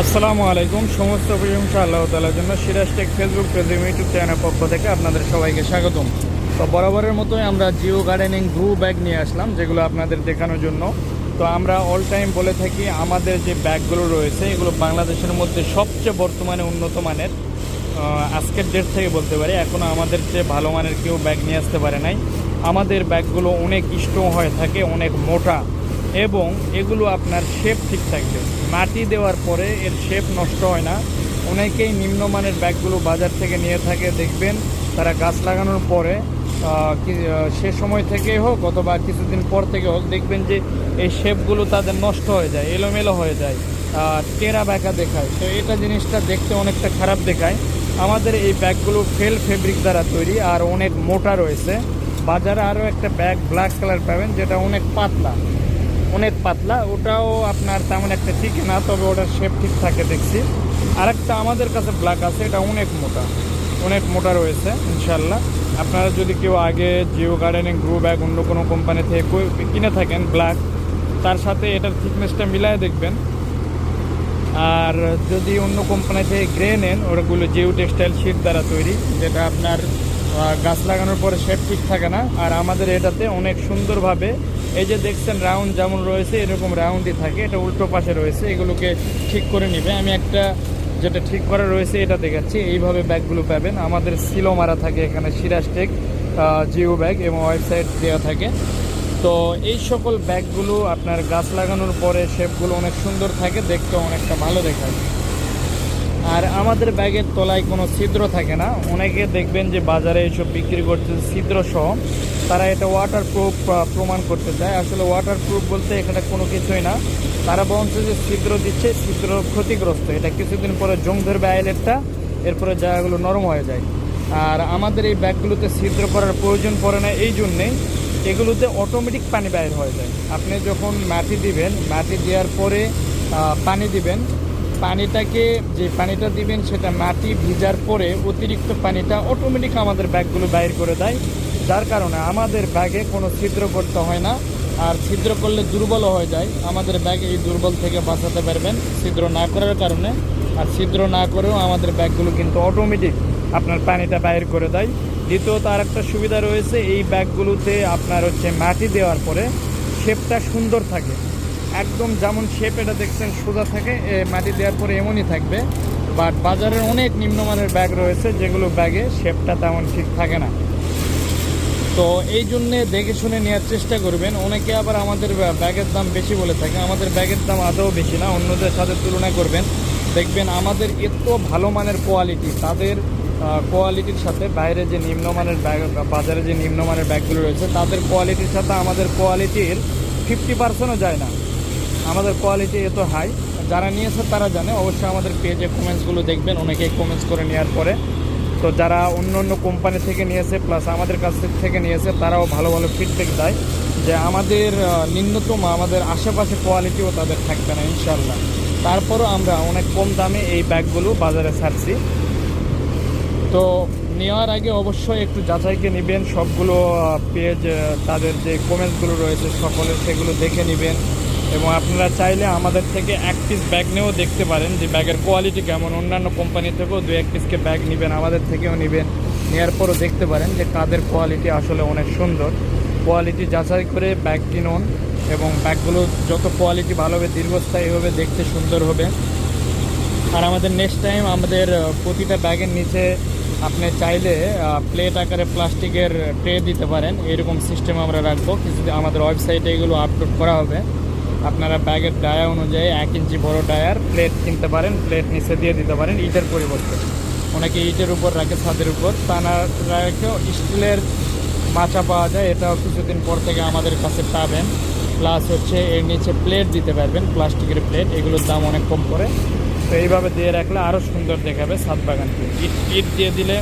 আসসালামু আলাইকুম। সমস্ত প্রশংসা আল্লাহ তালার জন্য Siraj tech Facebook page YouTube চ্যানেলের পক্ষ থেকে আপনাদের সবাইকে স্বাগতম। তো বরাবরের মতোই আমরা জিও গার্ডেনিং গ্রু ব্যাগ নিয়ে আসলাম, যেগুলো আপনাদের দেখানোর জন্য। তো আমরা অল টাইম বলে থাকি আমাদের যে ব্যাগগুলো রয়েছে, এগুলো বাংলাদেশের মধ্যে সবচেয়ে বর্তমানে উন্নত মানের আজকের ডেট থেকে বলতে পারি। এখনও আমাদের চেয়ে ভালো মানের কেউ ব্যাগ নিয়ে আসতে পারে নাই। আমাদের ব্যাগগুলো অনেক স্ট্রং হয়ে থাকে, অনেক মোটা। এবং এগুলো আপনার শেপ ঠিক থাকবে। মাটি দেওয়ার পরে এর শেপ নষ্ট হয় না। অনেকেই নিম্নমানের ব্যাগগুলো বাজার থেকে নিয়ে থাকে, দেখবেন তারা গাছ লাগানোর পরে সে সময় থেকেই হোক অথবা কিছুদিন পর থেকে হোক, দেখবেন যে এই শেপগুলো তাদের নষ্ট হয়ে যায়, এলোমেলো হয়ে যায় টেরা ব্যাকা দেখায়। তো এটা জিনিসটা দেখতে অনেকটা খারাপ দেখায়। আমাদের এই ব্যাগগুলো ফেল ফেব্রিক দ্বারা তৈরি আর অনেক মোটা রয়েছে। বাজারে আরও একটা ব্যাগ ব্ল্যাক কালার পাবেন, যেটা অনেক পাতলা। অনেক পাতলা, ওটাও আপনার তেমন একটা ঠিক না, তবে ওটার শেপ ঠিক থাকে দেখছি। আরেকটা আমাদের কাছে ব্ল্যাক আছে, এটা অনেক মোটা অনেক মোটা রয়েছে ইনশাল্লাহ আপনারা যদি কেউ আগে জিও গার্ডেনিং, গ্রু ব্যাগ অন্য কোনো কোম্পানি থেকে কিনে থাকেন ব্ল্যাক তার সাথে এটার থিকনেসটা মিলায় দেখবেন। আর যদি অন্য কোম্পানি থেকে গ্রে নেন, ওগুলো জিও টেক্সটাইল শিট দ্বারা তৈরি, যেটা আপনার গাছ লাগানোর পরে শেপ ঠিক থাকে না। আর আমাদের এটাতে অনেক সুন্দরভাবে এই যে দেখছেন রাউন্ড যেমন রয়েছে, এরকম রাউন্ডই থাকে। এটা উল্টো পাশে রয়েছে, এগুলোকে ঠিক করে নিবে। আমি একটা যেটা ঠিক করা রয়েছে, এটা দেখাচ্ছি। এইভাবে ব্যাগগুলো পাবেন। আমাদের সিলো মারা থাকে এখানে সিরাজ টেক জিও ব্যাগ এবং ওয়েবসাইট দেওয়া থাকে। তো এই সকল ব্যাগগুলো আপনার গাছ লাগানোর পরে শেপগুলো অনেক সুন্দর থাকে, দেখতে অনেকটা ভালো দেখায়। আর আমাদের ব্যাগের তলায় কোনো ছিদ্র থাকে না। অনেকে দেখবেন যে বাজারে এসব বিক্রি করছে ছিদ্র সহ তারা এটা ওয়াটার প্রুফ প্রমাণ করতে চায়। আসলে ওয়াটার প্রুফ বলতে এখানে কোনো কিছুই না। তারা বলছে যে ছিদ্র দিচ্ছে, ছিদ্র ক্ষতিগ্রস্ত। এটা কিছুদিন পরে জং ধরবে আইলেটটা, এরপরে জায়গাগুলো নরম হয়ে যায়। আর আমাদের এই ব্যাগগুলোতে ছিদ্র করার প্রয়োজন পড়ে না এই জন্যেই এগুলোতে অটোমেটিক পানি বাইর হয়ে যায়। আপনি যখন মাটি দিবেন, মাটি দেওয়ার পরে পানি দিবেন পানিটাকে যে পানিটা দিবেন সেটা মাটি ভিজার পরে অতিরিক্ত পানিটা অটোমেটিক আমাদের ব্যাগগুলো বাইর করে দেয়। যার কারণে আমাদের ব্যাগে কোনো ছিদ্র করতে হয় না। আর ছিদ্র করলে দুর্বল হয়ে যায়। আমাদের ব্যাগ এই দুর্বল থেকে বাঁচাতে পারবেন ছিদ্র না করার কারণে। আর ছিদ্র না করেও আমাদের ব্যাগগুলো কিন্তু অটোমেটিক আপনার পানিটা বাইর করে দেয়। দ্বিতীয়ত আর একটা সুবিধা রয়েছে, এই ব্যাগগুলোতে আপনার হচ্ছে মাটি দেওয়ার পরে শেপটা সুন্দর থাকে। একদম যেমন শেপ এটা দেখছেন, সোজা থাকে মাটি দেওয়ার পরে এমনই থাকবে। বাট বাজারের অনেক নিম্নমানের ব্যাগ রয়েছে, যেগুলো ব্যাগে শেপটা তেমন ঠিক থাকে না। তো এই জন্যে দেখে শুনে নেওয়ার চেষ্টা করবেন। অনেকে আবার আমাদের ব্যা- ব্যাগের দাম বেশি বলে থাকে। আমাদের ব্যাগের দাম আদৌ বেশি না, অন্যদের সাথে তুলনা করবেন। দেখবেন আমাদের এত ভালো মানের কোয়ালিটি তাদের কোয়ালিটির সাথে বাইরে যে নিম্নমানের ব্যাগ বাজারে যে নিম্নমানের ব্যাগগুলো রয়েছে, তাদের কোয়ালিটির সাথে আমাদের কোয়ালিটির ফিফটি পার্সেন্টও যায় না। আমাদের কোয়ালিটি এত হাই যারা নিয়েছে তারা জানে। অবশ্যই আমাদের পেজে কমেন্টসগুলো দেখবেন। অনেকেই কমেন্টস করে নেওয়ার পরে। তো যারা অন্য অন্য কোম্পানি থেকে নিয়েছে প্লাস আমাদের কাছ থেকে নিয়েছে, তারাও ভালো ভালো ফিডব্যাক দেয় যে আমাদের নিম্নতম, আমাদের আশেপাশে কোয়ালিটিও তাদের থাকবে না ইনশাল্লাহ তারপরও আমরা অনেক কম দামে এই ব্যাগগুলো বাজারে ছাড়ছি। তো নেওয়ার আগে অবশ্যই একটু যাচাইকে নেবেন। সবগুলো পেজ তাদের যে কমেন্টসগুলো রয়েছে, সকলের সেগুলো দেখে নেবেন। এবং আপনারা চাইলে আমাদের থেকে এক পিস ব্যাগ নিয়েও দেখতে পারেন যে ব্যাগের কোয়ালিটি কেমন। অন্যান্য কোম্পানি থেকেও দু এক পিসকে ব্যাগ নেবেন, আমাদের থেকেও নেবেন। নেওয়ার পরও দেখতে পারেন যে কাদের কোয়ালিটি আসলে অনেক সুন্দর। কোয়ালিটি যাচাই করে ব্যাগ কিনুন এবং ব্যাগগুলো যত কোয়ালিটি ভালো হবে, দীর্ঘস্থায়ী হবে, দেখতে সুন্দর হবে। আর আমাদের নেক্সট টাইম আমাদের প্রতিটা ব্যাগের নিচে আপনি চাইলে প্লেট আকারে প্লাস্টিকের ট্রে দিতে পারেন। এরকম সিস্টেম আমরা রাখব। কিছু আমাদের ওয়েবসাইটে এগুলো আপলোড করা হবে। আপনারা ব্যাগের ডায়া অনুযায়ী এক ইঞ্চি বড় ডায়ার প্লেট কিনতে পারেন প্লেট নিচে দিয়ে দিতে পারেন ইটের পরিবর্তে। অনেকে ইটের উপর রাখে, ছাদের উপর। তা না রাখেও স্টিলের মাচা পাওয়া যায়, এটাও কিছুদিন পর থেকে আমাদের কাছে পাবেন। প্লাস হচ্ছে এর নিচে প্লেট দিতে পারবেন, প্লাস্টিকের প্লেট এগুলোর দাম অনেক কম পড়ে। তো এইভাবে দিয়ে রাখলে আরও সুন্দর দেখাবে ছাদ বাগানকে ইট ইট দিয়ে দিলে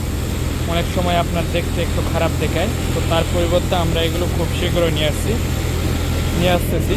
অনেক সময় আপনার দেখতে একটু খারাপ দেখায়। তো তার পরিবর্তে আমরা এগুলো খুব শীঘ্রই নিয়ে আসছি, নিয়ে আসতেছি।